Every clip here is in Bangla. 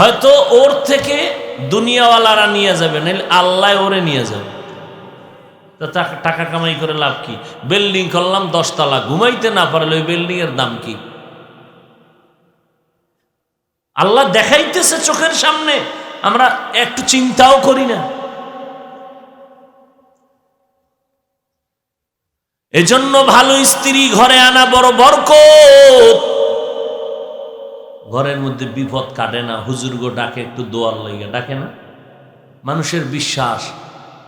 হয়তো ওর থেকে দুনিয়াওয়ালারা নিয়ে যাবে, নাহলে আল্লাহ ওরে নিয়ে যাবে। টাকা- কামাই করে লাভ কি? বিল্ডিং করলাম, দশতলা। ঘুমাইতে না পারলে ওই বিল্ডিং এর দাম কি? আল্লাহ দেখাইতেছে চোখের সামনে, আমরা একটু চিন্তাও করি না। এজন্য ভালো স্ত্রী ঘরে আনা বড় বরকত। ঘরের মধ্যে বিপদ কাটে না, হুজুর গো ডাকে একটু দোয়ার লইয়া, ডাকে না? মানুষের বিশ্বাস,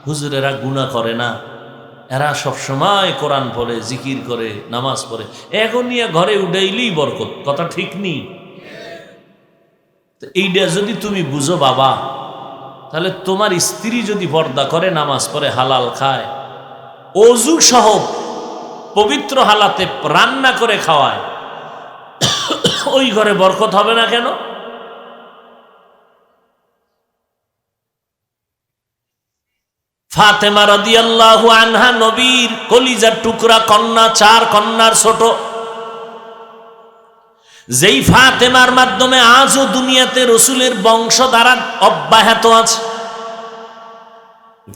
হুজুরেরা গুণা করে না। এরা সব সময় কোরআন পড়ে, জিকির করে, নামাজ পড়ে। এখন নিয়ে ঘরে উঠাইলেই বরকত, কথা ঠিক নেই? তো এইটা যদি তুমি বুঝো বাবা, তাহলে তোমার স্ত্রী যদি পর্দা করে, নামাজ পড়ে, হালাল খায়, অজু সহ পবিত্র হালাতে রান্না করে খাওয়ায় ওই ঘরে বরকত হবে না কেন? ফাতেমা রাদিয়াল্লাহু আনহা নবীর কলিজার টুকরা, কন্যা, চার কন্যার ছোট। যেই ফাতেমার মাধ্যমে আজও দুনিয়াতে রসুলের বংশ দ্বারা অব্যাহত আছে।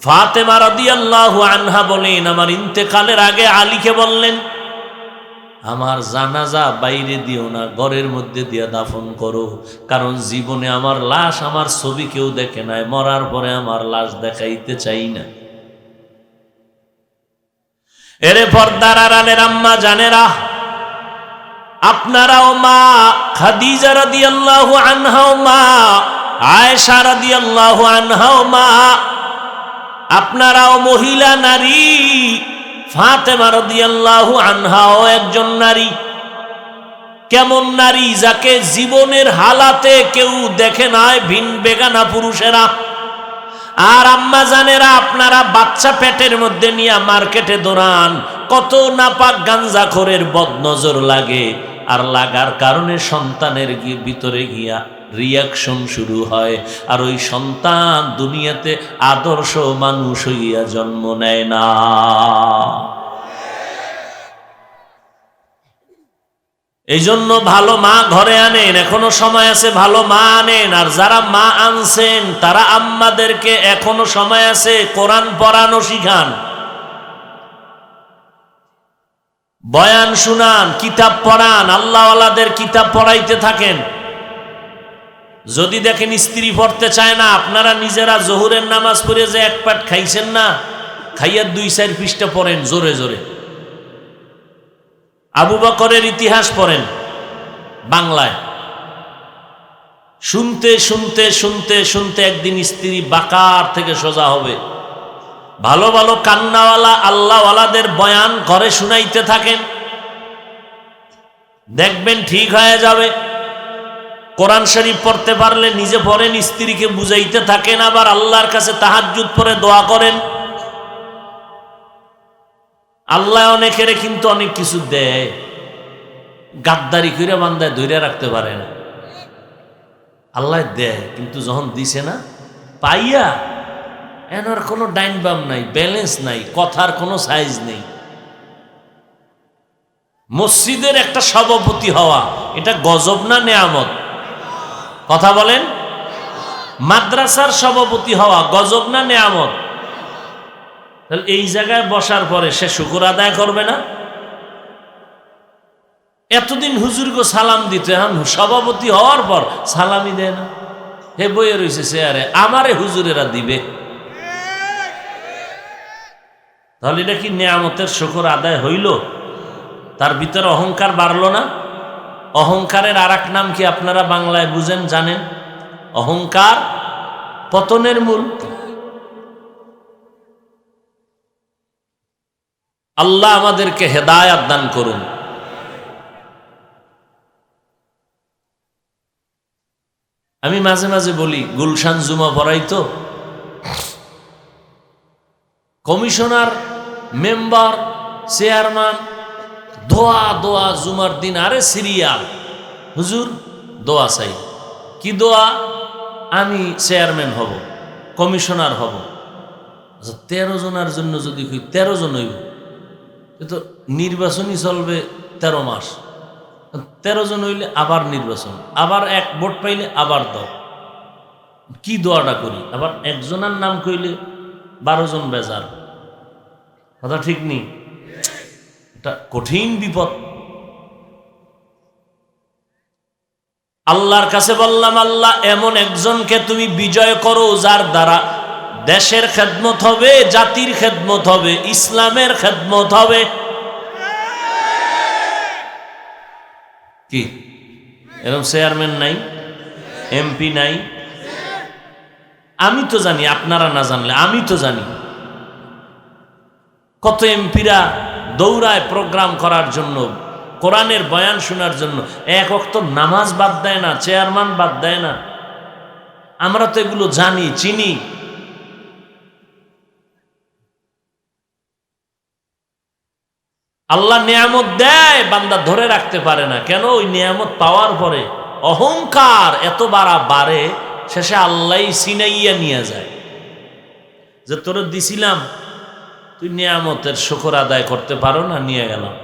ফাতেমা রাদিয়াল্লাহু আনহা বলেন, আমার ইন্তেকালের আগে আলীকে বললেন আমার জানাজা বাইরে দিও না, ঘরের মধ্যে দিয়ে দাফন করো। কারণ জীবনে আমার লাশ আমার ছবি কেউ দেখে নাই, মরার পরে আমার লাশ দেখাইতে চাই না। এরে পর্দার আড়ালের আম্মা, জানেরা, আপনারাও মা খাদিজা রাদিয়াল্লাহু আনহাও মা, আয়েশা রাদিয়াল্লাহু আনহাও মা, আপনারাও মহিলা নারী ফাতেমা রাদিয়াল্লাহু আনহাও একজন নারী। কেমন নারী যাকে জীবনের হালাতে কেউ দেখে নাই, ভিন বেগানা পুরুষেরা। আর আম্মা জানেরা, আপনারা বাচ্চা পেটের মধ্যে নিয়ে মার্কেটে দৌড়ান, কত নাপাক গাঞ্জাখোরের বদনজর লাগে। আর লাগার কারণে সন্তানের গিয়ে ভিতরে গিয়া রিয়াকশন শুরু হয়। আর ওই সন্তান দুনিয়াতে আদর্শ মানুষ হইয়া জন্ম নেয় না। এই জন্য ভালো মা ঘরে আনেন, এখনও সময় আছে ভালো মা আনেন। আর যারা মা আনছেন, তারা আম্মাদেরকে এখনও সময় আছে কোরআন পড়ানো শিখান। বয়ান শুনান, কিতাব পড়ান, আল্লাহওয়ালাদের কিতাব পড়াইতে থাকেন। যদি দেখেন স্ত্রী পড়তে চায় না, আপনারা নিজেরা জহুরের নামাজ পড়ে যে এক পাট খাইছেন না, খাইয়া দুই, চার পৃষ্ঠা পড়েন জোরে জোরে। আবু বকরের ইতিহাস পড়েন বাংলায়। শুনতে শুনতে শুনতে শুনতে একদিন স্ত্রী বাকার থেকে সোজা হবে। ভালো ভালো কান্নাওয়ালা, আল্লাহওয়ালাদের বয়ান ঘরে শুনাইতে থাকেন। দেখবেন ঠিক হয়ে যাবে। কোরআন শরীফ পড়তে পারলে নিজে পড়েন, স্ত্রীকে বুঝাইতে থাকেন, আবার আল্লাহর কাছে তাহাজ্জুদ পরে দোয়া করেন। আল্লাহ অনেকের কিন্তু অনেক কিছু দেয়, গাদ্দারি করে বান্দায় ধরে রাখতে পারে না। আল্লাহ দেয়, কিন্তু যখন দিছে না, পাইয়া এনার কোনো ডাইন বাম নাই, ব্যালেন্স নাই, কথার কোনো সাইজ নেই। মসজিদের একটা সভাপতি হওয়া, এটা গজব না নেয়ামত? কথা বলেন। মাদ্রাসার সভাপতি হওয়া গজব না নেয়ামত? তাহলে এই জায়গায় বসার পরে সে শুকুর আদায় করবে না? এতদিন হুজুরকে সালাম দিতে, এখন সভাপতি হওয়ার পর সালামি দেয় না। হে বইয়ে রয়েছে সে আরে, আমারে হুজুরেরা দিবে। তাহলে এটা কি নেয়ামতের শুকুর আদায় হইল? তার ভিতরে অহংকার বাড়লো না? অহংকারের আর নাম কি আপনারা বাংলায় বুঝেন, জানেন? অহংকার পতনের মূল। আল্লাহ আমাদেরকে হেদায়াত দান করুন। আমি মাঝে মাঝে বলি, গুলশান জুমা পড়াই তো। কমিশনার, মেম্বার, চেয়ারম্যান দোয়া দোয়া জুমার দিন, আরে সিরিয়াল। হুজুর, দোয়া চাই। কি দোয়া? আমি চেয়ারম্যান হব, কমিশনার হব। আচ্ছা তেরো জনের জন্য যদি কই, তেরো জন হইব। তো নির্বাচনই চলবে তেরো মাস। তেরো জন হইলে আবার নির্বাচন, আবার এক ভোট পাইলে আবার দাও কি দোয়াটা করি? আবার একজনের নাম কইলে বারো জন বেজার। কথা ঠিক নেই? এটা কঠিন বিপদ। আল্লাহর কাছে বললাম, আল্লাহ, এমন একজনকে তুমি বিজয় করো যার দ্বারা দেশের খেদমত হবে, জাতির খেদমত হবে, ইসলামের খেদমত হবে। কি? এরকম চেয়ারম্যান নাই? এমপি নাই? আমি তো জানি, আপনারা না জানলে, আমি তো জানি। কত এমপিরা দৌড়ায় প্রোগ্রাম করার জন্য, কোরআনের বয়ান শোনার জন্য। এক অক্ত নামাজ বাদ দেয় না, চেয়ারম্যান বাদ দেয় না। আমরা তো এগুলো জানি, চিনি। আল্লাহ নিয়ামত দেয়, বান্দা ধরে রাখতে পারে না। কেন? ওই নিয়ামত পাওয়ার পরে। অহংকার এত বাড়া বাড়ে, শেষে আল্লাহ সিনাইয়া নিয়ে যায়। যে তোর দিছিলাম তুই নিয়ামতের শুকর আদায় করতে পারো না, নিয়ে গেলাম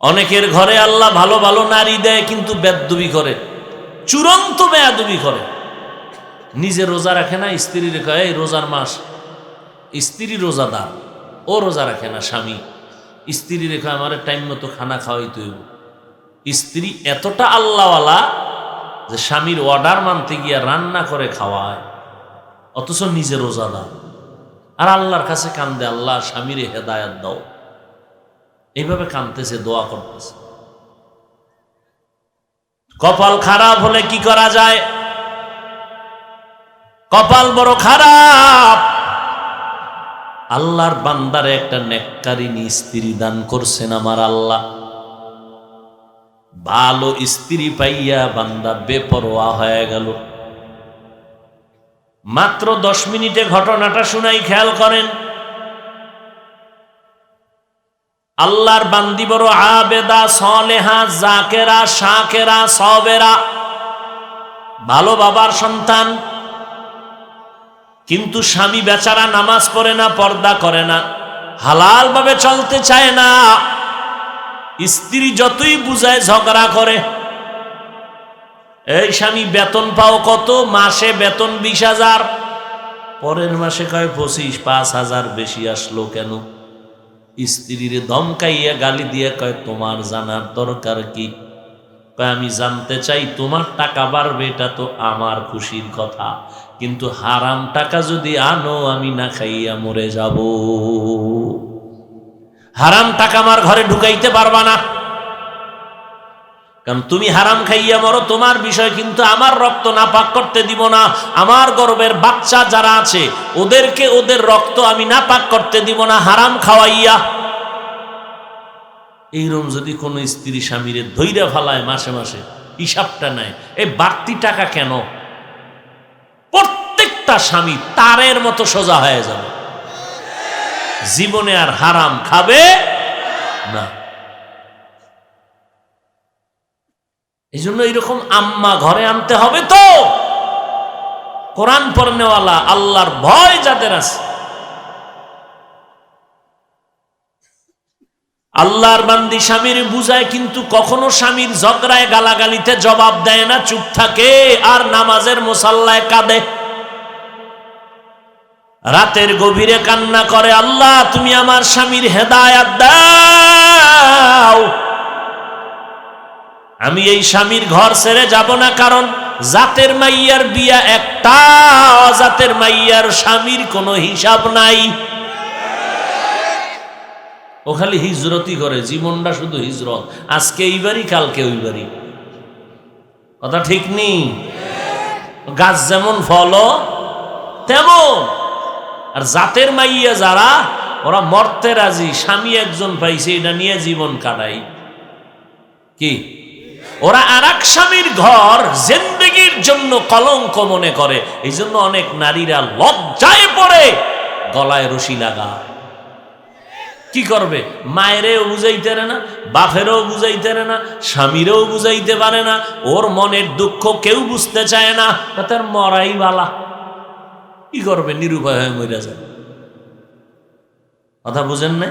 অনেকের ঘরে আল্লাহ ভালো ভালো নারী দেয়, কিন্তু বেদবি করে, চূড়ান্ত বেয়াদবি করে। নিজে রোজা রাখে না স্ত্রী রেখে এই রোজার মাস, স্ত্রী রোজাদার, ও রোজা রাখে না স্বামী। স্ত্রী রেখে আমার টাইম মতো খানা খাওয়াই তৈব স্ত্রী এতটা আল্লাহওয়ালা যে স্বামীর অর্ডার মানতে গিয়া রান্না করে খাওয়ায়। অথচ নিজে রোজাদার আর আল্লাহর কাছে কান্দে, আল্লাহ, স্বামীরে হেদায়াত দাও। এইভাবে কানতেছে দোয়া করতেছে। কপাল খারাপ হলে কি করা যায়? কপাল বড় খারাপ। আল্লাহর বান্দারে একটা নেককারিনী স্ত্রী দান করছেন আমার আল্লাহ। ভালো স্ত্রী পাইয়া বান্দা বেপরোয়া হয়ে গেল। মাত্র দশ মিনিটে ঘটনাটা শুনাই, খেয়াল করেন। আল্লাহর বান্দি বড় আবেদা, সলেহা, জাকেরা, শাকেরা, সবেরা। ভালো বাবার সন্তান, কিন্তু স্বামী বেচারা নামাজ পড়ে না, পর্দা করে না হালাল ভাবে চলতে চায় না। স্ত্রী যতই বুঝায়, ঝগড়া করে। এই স্বামী, বেতন পাও কত? মাসে বেতন বিশ হাজার। পরের মাসে কয়, পঁচিশ, পাঁচ হাজার বেশি আসলো কেন? স্ত্রীর ধমকাইয়া গালি দিয়ে কয়, তোমার জানার দরকার কি? আমি জানতে চাই, তোমার টাকা বাড়বে, এটা তো আমার খুশির কথা। কিন্তু হারাম টাকা যদি আনো, আমি না খাইয়া মরে যাব। হারাম টাকা আমার ঘরে ঢুকাইতে পারবা না। কারণ তুমি হারাম খাইয়া মরো, তোমার বিষয় কিন্তু আমার রক্ত না পাক করতে দিব না। আমার গর্বের বাচ্চা যারা আছে, ওদেরকে ওদের রক্ত আমি না পাক করতে দিব না, হারাম খাওয়াইয়া। এইরকম যদি কোনো স্ত্রী স্বামীরে ধৈর্য ফালায় মাসে মাসে, হিসাবটা নেয়, এই বাড়তি টাকা কেন? প্রত্যেকটা স্বামী তারের মতো সোজা হয়ে যাবে। জীবনে আর হারাম খাবে না। এই জন্য এইরকম আম্মা ঘরে আনতে হবে তো। কোরআন পড়নেওয়ালা আল্লাহর ভয় যাদের আছে। আল্লাহর বান্দি স্বামীর বুঝায় কিন্তু কখনো স্বামীর ঝগড়ায় গালাগালিতে জবাব দেয় না, চুপ থাকে আর নামাজের মোসাল্লায় কাঁদে। রাতের গভীরে কান্না করে, আল্লাহ, তুমি আমার স্বামীর হেদায়াত দাও। আমি এই স্বামীর ঘর ছেড়ে যাব না, কারণ জাতের মাইয়ার বিয়া একটা জাতের মাইয়ার স্বামীর কোনো হিসাব নাই। ও খালি হিজরতই করে, জীবনটা শুধু হিজরত। আজকে এইবারই কালকে ওইবারই কথা ঠিক নেই গাছ যেমন ফল, তেমন। আর জাতের মাইয়া যারা, ওরা মরতে রাজি। স্বামী একজন পাইছে, এটা নিয়ে জীবন কাটাই। কি? ওরা আর এক স্বামীর ঘর জিন্দগির জন্য কলঙ্ক মনে করে। এই জন্য অনেক নারীরা লজ্জায় পড়ে, গলায় রশি লাগায়। কি করবে? মায়েরেও বুঝাইতে না, বাপেরও বুঝাইতে পারে না, স্বামীরও বুঝাইতে পারে না, ওর মনের দুঃখ কেউ বুঝতে চায় না তার মরাই বালা। কি করবে? নিরুপায় হয়ে মরে যায়। কথা বুঝেন না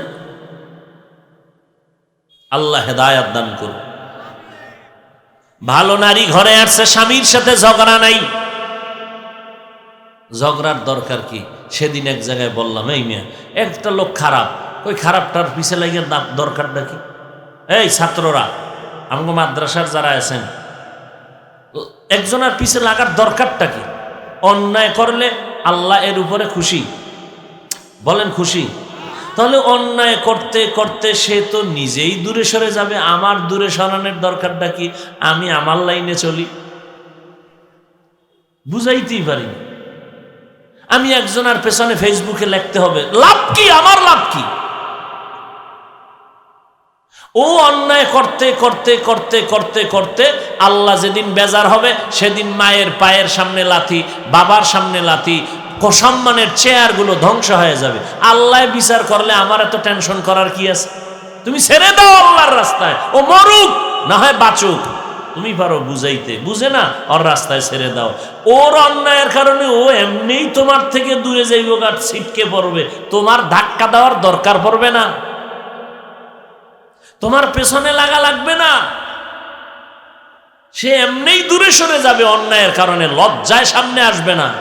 আল্লাহ হেদায়াত দান করুন। ভালো নারী ঘরে আসছে, স্বামীর সাথে ঝগড়া নাই। ঝগড়ার দরকার কি? সেদিন এক জায়গায় বললাম, এই মেয়ে, একটা লোক খারাপ। ওই খারাপটার পিছে লাগিয়ে দাম- দরকারটা কি? এই ছাত্ররা আমাকে মাদ্রাসার যারা আছেন, একজনের পিছে লাগার দরকারটা কি? অন্যায় করলে আল্লাহ এর উপরে খুশি। বলেন খুশি। তাহলে অন্যায় করতে করতে সে তো নিজেই দূরে সরে যাবে। আমার দূরে সরানোর দরকারটা কি? আমি আমার লাইনে চলি। বুঝাইতেই পারি। আমি একজনের পেছনে ফেসবুকে লিখতে হবে, লাভ কি? আমার লাভ কি? ও অন্যায় করতে করতে করতে করতে করতে আল্লাহ যেদিন বেজার হবে, সেদিন মায়ের পায়ের সামনে লাথি, বাবার সামনে লাথি সম্মানের চেয়ারগুলো ধ্বংস হয়ে যাবে। আল্লাহ বিচার করলে আমার এত টেনশন করার কি আছে? তুমি ছেড়ে দাও আল্লাহর রাস্তায়। ও মরুক, না হয় বাঁচুক। তুমি পারো বুঝাইতে। বুঝে না, ওর রাস্তায় ছেড়ে দাও। ওর অন্যায়ের কারণে ও এমনিই তোমার থেকে দূরে যাইব আর ছিটকে পড়বে। তোমার ধাক্কা দেওয়ার দরকার পড়বে না। তোমার পেছনে লাগা লাগবে না। সে এমনিই দূরে সরে যাবে অন্যায়ের কারণে, লজ্জায় সামনে আসবে না।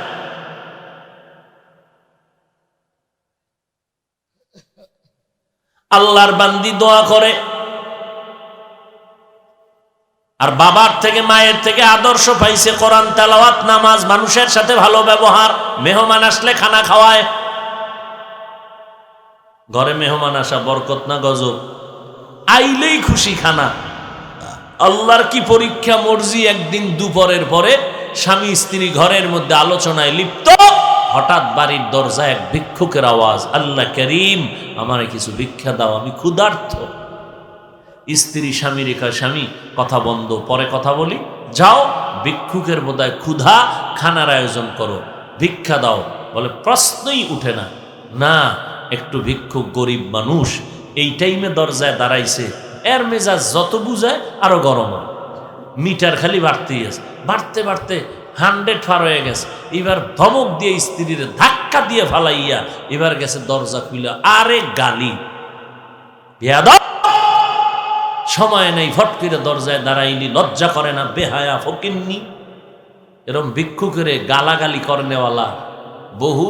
আল্লাহর বান্দি দোয়া করে। আর বাবার থেকে, মায়ের থেকে আদর্শ পাইছে কোরআন, তেলাওয়াত, নামাজ, মানুষের সাথে ভালো ব্যবহার, মেহমান আসলে খানা খাওয়ায়। ঘরে মেহমান আসা বরকত না গজব? আইলেই খুশি খানা। আল্লাহর কি পরীক্ষা মর্জি একদিন দুপুরের পরে স্বামী স্ত্রী ঘরের মধ্যে আলোচনায় লিপ্ত? হঠাৎ বাড়ির দরজায় এক ভিক্ষুকের আওয়াজ, আল্লাহ করিম, আমার কিছু ভিক্ষা দাও, আমি ক্ষুধার্থ স্ত্রী, স্বামী রেখা, স্বামী, কথা বন্ধ, পরে কথা বলি, যাও, ভিক্ষুকের বোধহয় ক্ষুধা, খানার আয়োজন করো, ভিক্ষা দাও। বলে প্রশ্নই উঠে না। না, একটু ভিক্ষুক গরিব মানুষ, এই টাইমে দরজায় দাঁড়াইছে, এর মেজাজ যত বুঝায়, আরও গরম হয়। মিটার খালি বাড়তেই আছে। বাড়তে বাড়তে হান্ড্রেড ফার হয়ে গেছে। এবার ধমক দিয়ে স্ত্রীর ধাক্কা দিয়ে ফালাইয়া এবার গেছে দরজা খুলে আরে গালি। সময় নেই, ফট করে দরজায় দাঁড়াইনি, লজ্জা করে না, বেহায়া, ফকিননি। এরম ভিক্ষু করে গালাগালি করনেওয়ালা বহু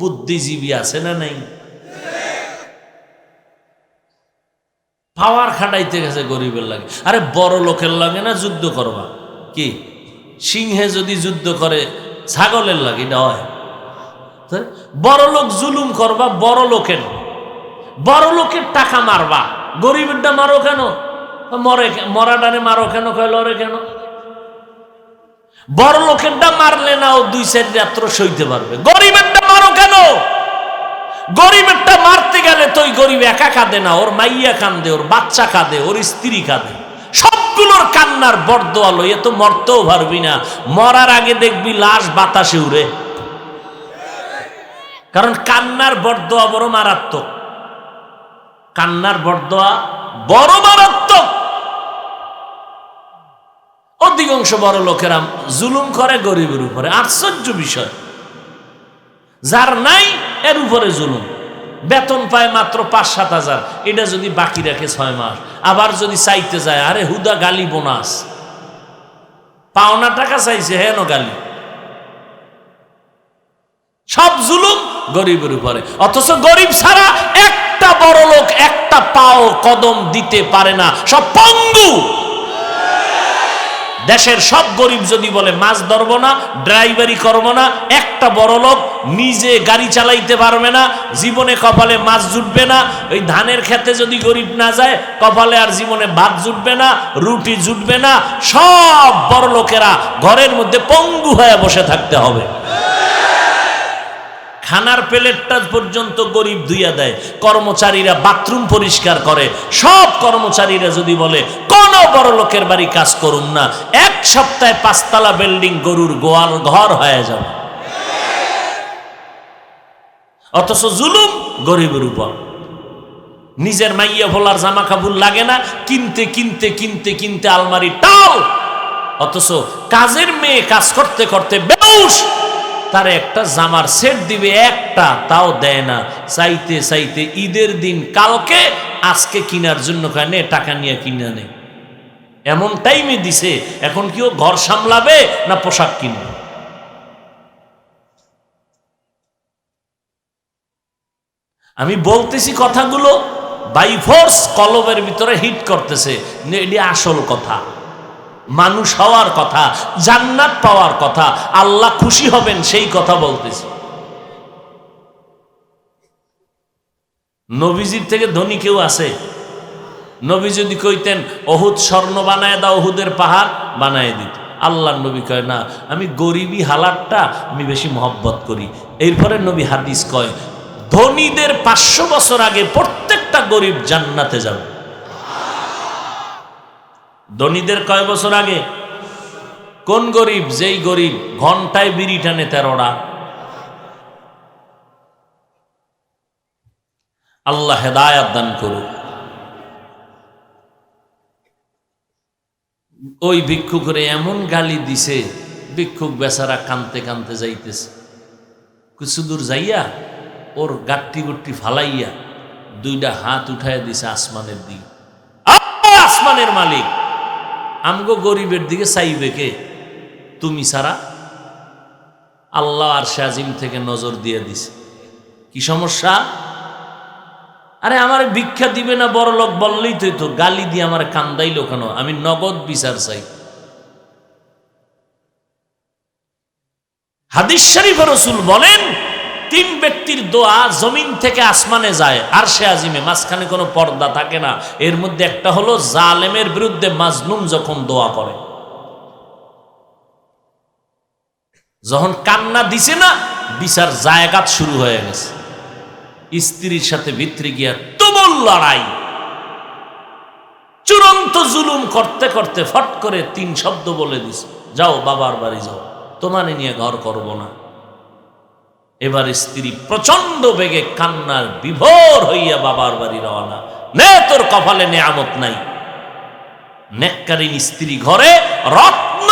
বুদ্ধিজীবী আছে না নাই? পাওয়ার খাটাইতে গেছে গরিবের লাগে। আরে বড় লোকের লাগে না যুদ্ধ করবা? কি? সিংহে যদি যুদ্ধ করে, ছাগলের লাগে এটা হয়। বড় লোক জুলুম করবা, বড় লোকের বড় লোকের টাকা মারবা। গরিবেরটা মারো কেন? মরে মরা ডানে মারো কেন? কয় লড়ে কেন? বড় লোকেরটা মারলে না ও দুই চার রাত্র সইতে পারবে। গরিবেরটা মারো কেন? গরিবেরটা মারতে গেলে তো ওই গরিব একা কাঁদে না, ওর মাইয়া কান্দে ওর বাচ্চা কাঁদে, ওর স্ত্রী কাঁদে। সবগুলোর কান্নার বরদোয়া লইয়ে তো মরতেও পারবি না। মরার আগে দেখবি লাশ বাতাসে উড়ে। কারণ কান্নার বরদোয়া বড় মারাত্মক। কান্নার বরদোয়া বড় মারাত্মক। অধিকাংশ বড় লোকেরা জুলুম করে গরিবের উপরে। আশ্চর্য বিষয়। যার নাই, এর উপরে জুলুম। বেতন পায় মাত্র পাঁচ সাত হাজার। এটা যদি বাকি রাখে ছয় মাস। আবার যদি চাইতে যায়, আরে হুদা গালি বোনাস। পাওনা টাকা চাইছে, হেন গালি। সব জুলুম গরিবের উপরে। অথচ গরিব ছাড়া একটা বড় লোক একটা পাও কদম দিতে পারে না। সব পঙ্গু। দেশের সব গরিব যদি বলে, মাছ ধরবো না, ড্রাইভারি করব না, একটা বড় লোক নিজে গাড়ি চালাইতে পারবে না, জীবনে কপালে মাছ জুটবে না, ওই ধানের খেতে যদি গরিব না যায়, কপালে আর জীবনে ভাত জুটবে না, রুটি জুটবে না, সব বড় লোকেরা ঘরের মধ্যে পঙ্গু হয়ে বসে থাকতে হবে। খানার প্লেটটা পর্যন্ত গরিব ধুইয়া দেয়, কর্মচারীরা বাথরুম পরিষ্কার করে, সব কর্মচারীরা যদি বলে, কোন বড় লোকের বাড়ি কাজ করুন না, এক সপ্তাহে পাঁচতলা বিল্ডিং গরুর গোয়াল ঘর হয়ে যাবে। অথচ জুলুম গরিবের উপর। নিজের মাইয়া ভোলার জামা কাপড় লাগে না, কিনতে কিনতে কিনতে কিনতে আলমারি টাল। অথচ কাজের মেয়ে কাজ করতে করতে বেউস তার একটা জামার সেট দিবে, একটা তাও দেয় না। চাইতে চাইতে ঈদের দিন কালকে, আজকে কিনার জন্য কানে টাকা নিয়ে কিনে নে এমন টাইমে দিছে, এখন কি ও ঘর সামলাবে না পোশাক কিনবে? আমি বলতেছি কথাগুলো বাই ফোর্স কলবের ভিতরে হিট করতেছে এটি আসল কথা। মানুষ হওয়ার কথা, জান্নাত পাওয়ার কথা, আল্লাহ খুশি হবেন সেই কথা বলতেছি। নবীজির থেকে ধনী কেউ আছে? নবী যদি কইতেন, অহুদ স্বর্ণ বানায় দাও, অহুদের পাহাড় বানায় দিত। আল্লাহ নবী কয়, না, আমি গরিবী হালাতটা, আমি বেশি মহব্বত করি। এরপরে নবী হাদিস কয়, ধনীদের পাঁচশো বছর আগে প্রত্যেকটা গরিব জান্নাতে যাবে। ধনীদের কয় বছর আগে? কোন গরিব? যেই গরিব, ঘন্টায় বিড়ি টানে তেরোটা। আল্লাহ হেদায়াত দান করুক। ওই ভিক্ষুকরে এমন গালি দিছে, ভিক্ষুক বেচারা কানতে কানতে যাইতেছে। কিছু দূর যাইয়া ওর গাট্টি গুট্টি ফালাইয়া দুইটা হাত উঠাইয়া দিছে আসমানের দিকে। আসমানের মালিক। আমগো গরিবের দিকে চাইবে কে? তুমি ছাড়া আল্লাহ আর শাজিম থেকে নজর দিয়ে দিছে। কি সমস্যা? আরে আমার ভিক্ষা দিবে না বড় লোক বললেই তো তো গালি দিয়ে আমার কান্দাইলো কেন? আমি নগদ বিচার চাই। হাদিস শরীফ রসুল বলেন তিন ব্যক্তির দোয়া জমিন থেকে আসমানে যায়। আর সে আজিমে, মাঝখানে কোনো পর্দা থাকে না। এর মধ্যে একটা হলো, জালেমের বিরুদ্ধে মাজলুম যখন দোয়া করে। যখন কান্না দিছে না, বিচার জায়গাত শুরু হয়ে গেছে। স্ত্রীর সাথে ভিতরে গিয়া তুমুল লড়াই। চূড়ান্ত জুলুম করতে করতে ফট করে তিন শব্দ বলে দিস যাও বাবার বাড়ি যাও, তোমারে নিয়ে ঘর করব না। এবার স্ত্রী প্রচণ্ড বেগে কান্নার বিভোর হইয়া বাবার বাড়ি রওনা। নে তোর কপালে নেয়ামত নাই। নেককালীন স্ত্রী ঘরে রত্ন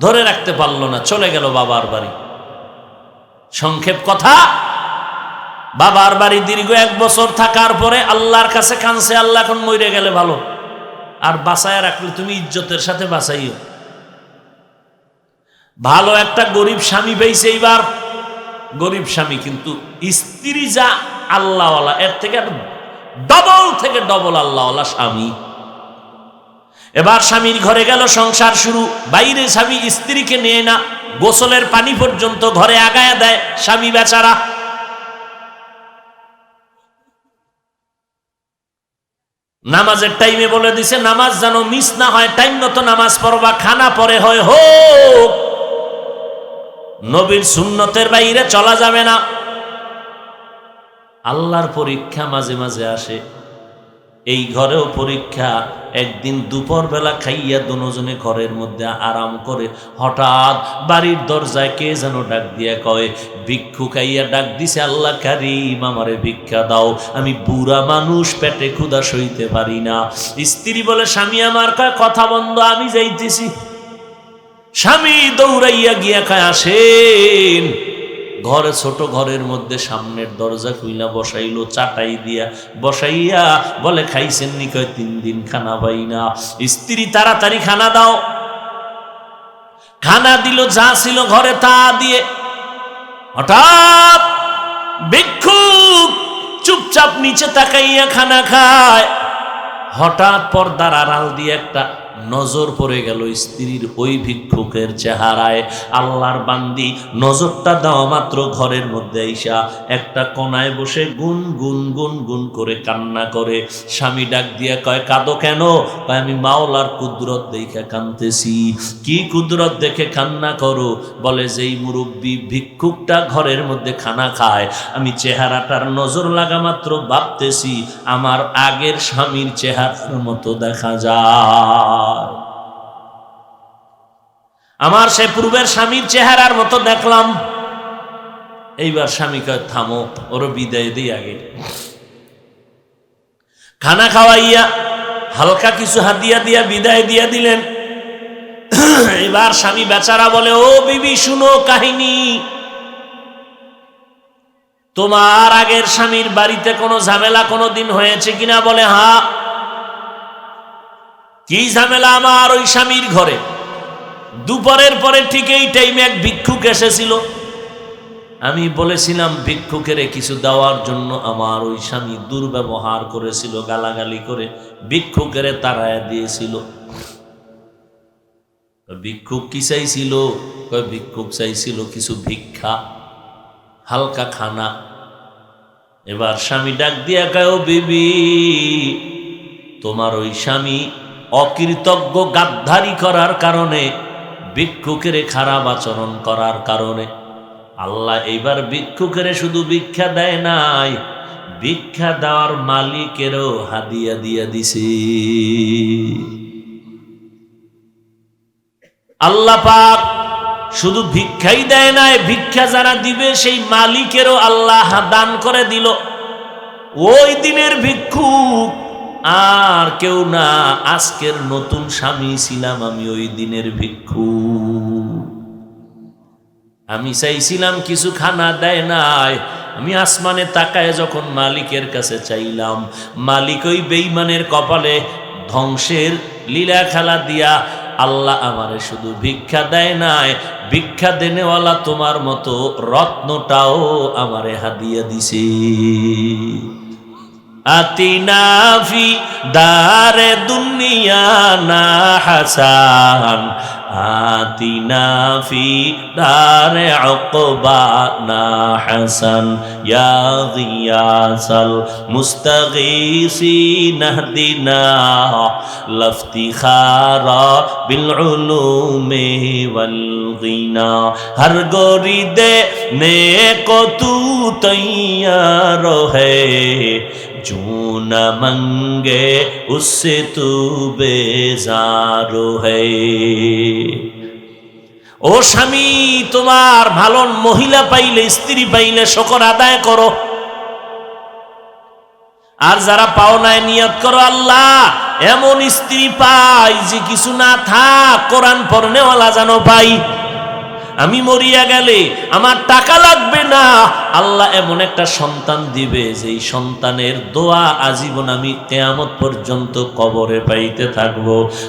ধরে রাখতে পারল না, চলে গেল বাবার বাড়ি। সংক্ষেপ কথা, বাবার বাড়ি দীর্ঘ এক বছর থাকার পরে আল্লাহর কাছে কানছে আল্লাহ এখন মরে গেলে ভালো। আর বাঁচায় রাখলে তুমি ইজ্জতের সাথে বাঁচাইও। ভালো একটা গরিব স্বামী পেয়েছে এইবার। গরিব স্বামী কিন্তু স্ত্রী যা আল্লাহওয়ালা, এর থেকে ডবল থেকে ডবল আল্লাহওয়ালা স্বামী। এবার স্বামীর ঘরে গেল, সংসার শুরু। বাইরে স্বামী স্ত্রীকে নিয়ে না, গোসলের পানি পর্যন্ত ঘরে আগায়া দেয় স্বামী বেচারা। নামাজের টাইমে বলে দিছে, নামাজ যেন মিস না হয় টাইম মতো নামাজ পড়বা, খানা পরে হয়, হোক। নবীর সুন্নতের বাইরে চলা যাবে না। আল্লাহর পরীক্ষা মাঝে মাঝে আসে। এই ঘরেও পরীক্ষা একদিন দুপুর বেলা খাইয়া দুজনে ঘরের মধ্যে আরাম করে হঠাৎ বাড়ির দরজায় কে যেন ডাক দিয়া কয়, ভিক্ষু খাইয়া ডাক দিছে আল্লাহ কারিম, আমারে ভিক্ষা দাও। আমি বুড়া মানুষ, পেটে ক্ষুদা সইতে পারি না। স্ত্রী বলে, স্বামী আমার, কয়, কথা বন্ধ, আমি যাইতেছি। স্বামী দৌড়াইয়া গিয়া খায়, আসেন। ঘরে, ছোট ঘরের মধ্যে সামনের দরজা খুইলা বসাইলো, চাটাই দিয়া বসাইয়া বলে, খাইছেন নি? কয়, তিন দিন খানা পাই না। স্ত্রী, তাড়াতাড়ি খানা দাও। খানা দিল, যা ছিল ঘরে তা দিয়ে। হঠাৎ ভিক্ষুক চুপচাপ নিচে তাকাইয়া খানা খায়। হঠাৎ পর্দার আড়াল দিয়ে একটা নজর পড়ে গেল স্ত্রীর ওই ভিক্ষুকের চেহারায়। আল্লাহর বান্দি নজরটা দেওয়া মাত্র ঘরের মধ্যে আইসা। একটা কোনায় বসে গুন গুন গুন গুন করে কান্না করে। স্বামী ডাক দিয়ে কয়, কাঁদো কেন? আমি মাওলার কুদরত দেখে কানতেছি কি কুদরত দেখে কান্না করো? বলে, যেই মুরব্বী ভিক্ষুকটা ঘরের মধ্যে খানা খায়, আমি চেহারাটার নজর লাগা মাত্র ভাবতেছি, আমার আগের স্বামীর চেহারার মতো দেখা যায়। আমার সে পূর্বের স্বামীর চেহারার মতো দেখলাম। এইবার স্বামী কয়, থামো ওর বিদায় দিই আগে। খানা খাওয়াইয়া হালকা কিছু হাতিয়া দিয়া বিদায় দিয়া দিলেন। এবার স্বামী বেচারা বলে, ও বিবি, শুনো কাহিনী। তোমার আগের স্বামীর বাড়িতে কোনো ঝামেলা কোনো দিন হয়েছে কিনা? বলে হ্যাঁ কি ঝামেলা আমার ওই স্বামীর ঘরে? দুপুরের পরে ঠিক এই টাইমে এক ভিক্ষুক এসেছিল। আমি বলেছিলাম, ভিক্ষুকের কিছু দেওয়ার জন্য আমার ওই স্বামী দুর্ব্যবহার করেছিল, গালাগালি করে, ভিক্ষুকের তারায় দিয়েছিল। ভিক্ষুক কি চাইছিল? ভিক্ষুক চাইছিল কিছু ভিক্ষা, হালকা খানা। এবার স্বামী ডাক দিয়া কয় বিবি, তোমার ওই স্বামী অকৃতজ্ঞ গাদ্ধারি করার কারণে, ভিক্ষুকের খারাপ আচরণ করার কারণে। আল্লাহ এইবার ভিক্ষুকের শুধু ভিক্ষা দেয় নাই, ভিক্ষা দেওয়ার মালিকেরও হাদিয়া দিয়া দিছে। আল্লাহ পাক শুধু ভিক্ষাই দেয় নাই, ভিক্ষা যারা দিবে সেই মালিকেরও আল্লাহ দান করে দিল। ওই দিনের ভিক্ষুক আর কেউ না, আজকের নতুন স্বামী ছিলাম আমি ওই দিনের ভিক্ষু। আমি চাইছিলাম কিছু খানা দেয় নাই। আমি আসমানে তাকায় যখন মালিকের কাছে চাইলাম। মালিক ওই বেইমানের কপালে ধ্বংসের লীলা খেলা দিয়া আল্লাহ আমারে শুধু ভিক্ষা দেয় নাই। ভিক্ষা দেনেওয়ালা তোমার মতো রত্নটাও আমারে হাদিয়া দিছে। আতিনা ফি দারে দুনিয়া না হাসান। আতিনা ফি দারে উকবা না হাসান। ইয়া গিয়াসাল মুস্তাগীসিন নাহদিনা লফতিখারা বিল উলুমি ওয়াল গিনা হর গোরি দে নে কো তু তৈয়ার है जो न मंगे उससे तू बेजारो है ও স্বামী তোমার ভালো মহিলা পাইলে স্ত্রী পাইলে শকর আদায় করো আর যারা পাওনায় নিয়ত করো আল্লাহ এমন স্ত্রী পাই যে কিছু না থাক কোরআন পড়নেওয়ালা যেন পাই আমি মরিয়া গেলে আমার টাকা লাগবে না। আল্লাহ এমন একটা সন্তান দিবে, যেই সন্তানের দোয়া আজীবন আমি কেয়ামত পর্যন্ত কবরে পাইতে থাকব।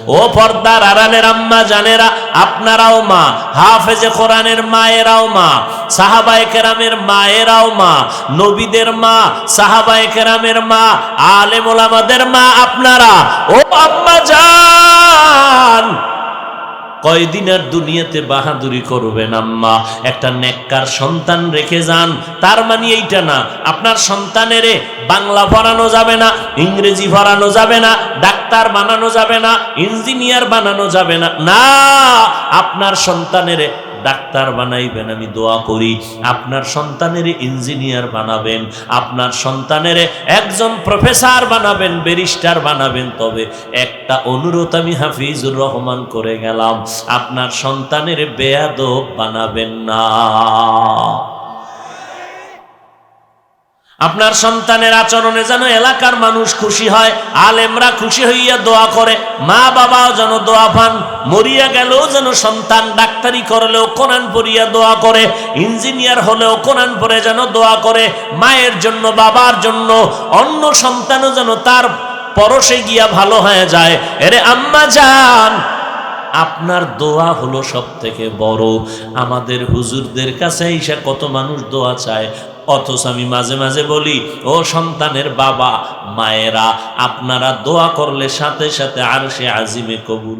ও পর্দার আড়ালের আম্মা, জানেরা, আপনারাও মা, হাফেজে কোরআনের মায়েরাও মা, সাহাবায়ে কেরামের মায়েরাও মা, নবীদের মা, সাহাবায়ে কেরামের মা আলেম মা, আপনারা, ও আম্মা জান কয়দিন আর দুনিয়াতে বাহাদুরি করবেন আম্মা? একটা নেককার সন্তান রেখে যান। তার মানে এইটা না, আপনার সন্তানেরে বাংলা পড়ানো যাবে না, ইংরেজি পড়ানো যাবে না, ডাক্তার বানানো যাবে না, ইঞ্জিনিয়ার বানানো যাবে না। না, আপনার সন্তানেরে ডাক্তার বানাইবেন, আমি দোয়া করি। আপনার সন্তানের ইঞ্জিনিয়ার বানাবেন, আপনার সন্তানের একজন প্রফেসর বানাবেন, ব্যারিস্টার বানাবেন। তবে একটা অনুরোধ আমি হাফিজুর রহমান করে গেলাম, আপনার সন্তানের বেয়াদব বানাবেন না। আপনার সন্তানের আচরণে যেন এলাকার মানুষ খুশি হয়, আলেমরা খুশি হইয়া দোয়া করে মা বাবাও যেন দোয়া পান, মরিয়া গেলেও যেন সন্তান ডাক্তারি করলেও কোরআন পড়িয়া দোয়া করে, ইঞ্জিনিয়ার হলেও কোরআন পড়ে যেন দোয়া করে, মায়ের জন্য, বাবার জন্য, অন্য সন্তানও যেন তার পরশে গিয়া ভালো হয়ে যায়। এরে আম্মা যান আপনার দোয়া হলো সব থেকে বড়। আমাদের হুজুরদের কাছে এসে কত মানুষ দোয়া চায়। অথচ আমি মাঝে মাঝে বলি, ও সন্তানের বাবা, মায়েরা, আপনারা দোয়া করলে সাথে সাথে আর সে আজিমে কবুল।